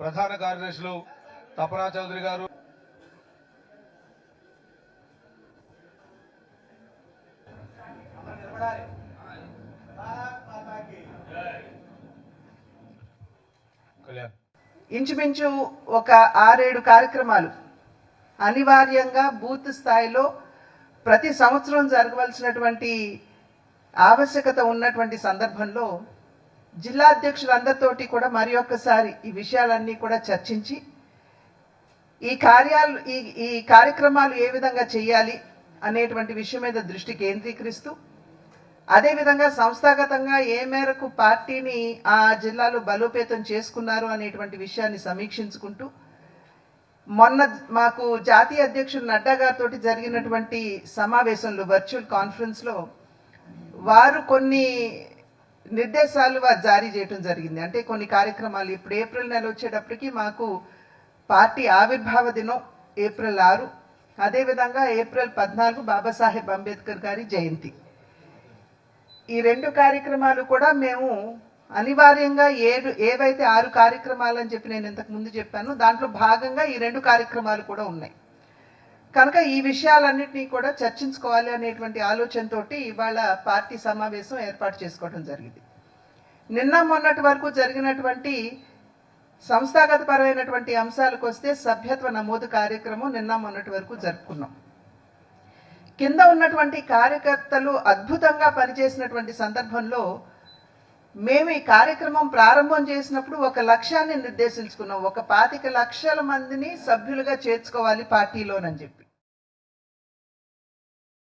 ప్రధాన కార్యదర్శులు తపనా చౌదరి గారు. ఇంచుమించు ఒక ఆరేడు కార్యక్రమాలు. అనివార్యంగా బూత్ స్థాయిలో ప్రతి సంవత్సరం జరగవలసినటువంటి ఆవశ్యకత ఉన్నటువంటి సందర్భంలో జిల్లా అధ్యక్షులందరితోటి కూడా మరి ఒక్కసారి ఈ విషయాలన్నీ కూడా చర్చించి ఈ కార్యాలు ఈ ఈ కార్యక్రమాలు ఏ విధంగా చేయాలి అనేటువంటి విషయం మీద దృష్టి కేంద్రీకరిస్తూ అదేవిధంగా సంస్థాగతంగా ఏ మేరకు పార్టీని ఆ జిల్లాలో బలోపేతం చేసుకున్నారు అనేటువంటి విషయాన్ని సమీక్షించుకుంటూ మొన్న మాకు జాతీయ అధ్యక్షుడు నడ్డా గారితో జరిగినటువంటి సమావేశంలో వర్చువల్ కాన్ఫరెన్స్లో వారు కొన్ని నిర్దేశాలు వారు జారీ చేయడం జరిగింది. అంటే కొన్ని కార్యక్రమాలు ఇప్పుడు ఏప్రిల్ నెల వచ్చేటప్పటికి మాకు పార్టీ ఆవిర్భావ దినం ఏప్రిల్ ఆరు. అదేవిధంగా ఏప్రిల్ పద్నాలుగు బాబాసాహెబ్ అంబేద్కర్ గారి జయంతి. ఈ రెండు కార్యక్రమాలు కూడా మేము అనివార్యంగా ఏడు ఏవైతే ఆరు కార్యక్రమాలు అని చెప్పి నేను ఇంతకు ముందు చెప్పాను దాంట్లో భాగంగా ఈ రెండు కార్యక్రమాలు కూడా ఉన్నాయి. కనుక ఈ విషయాలన్నింటినీ కూడా చర్చించుకోవాలి అనేటువంటి ఆలోచనతోటి ఇవాళ పార్టీ సమావేశం ఏర్పాటు చేసుకోవడం జరిగింది. నిన్న మొన్నటి వరకు జరిగినటువంటి సంస్థాగత పరమైనటువంటి అంశాలకు వస్తే సభ్యత్వ నమోదు కార్యక్రమం నిన్న మొన్నటి వరకు జరుపుకున్నాం. కింద ఉన్నటువంటి కార్యకర్తలు అద్భుతంగా పనిచేసినటువంటి సందర్భంలో మేము ఈ కార్యక్రమం ప్రారంభం చేసినప్పుడు ఒక లక్ష్యాన్ని నిర్దేశించుకున్నాం. ఒక పాతిక లక్షల మందిని సభ్యులుగా చేర్చుకోవాలి పార్టీలోనని చెప్పి.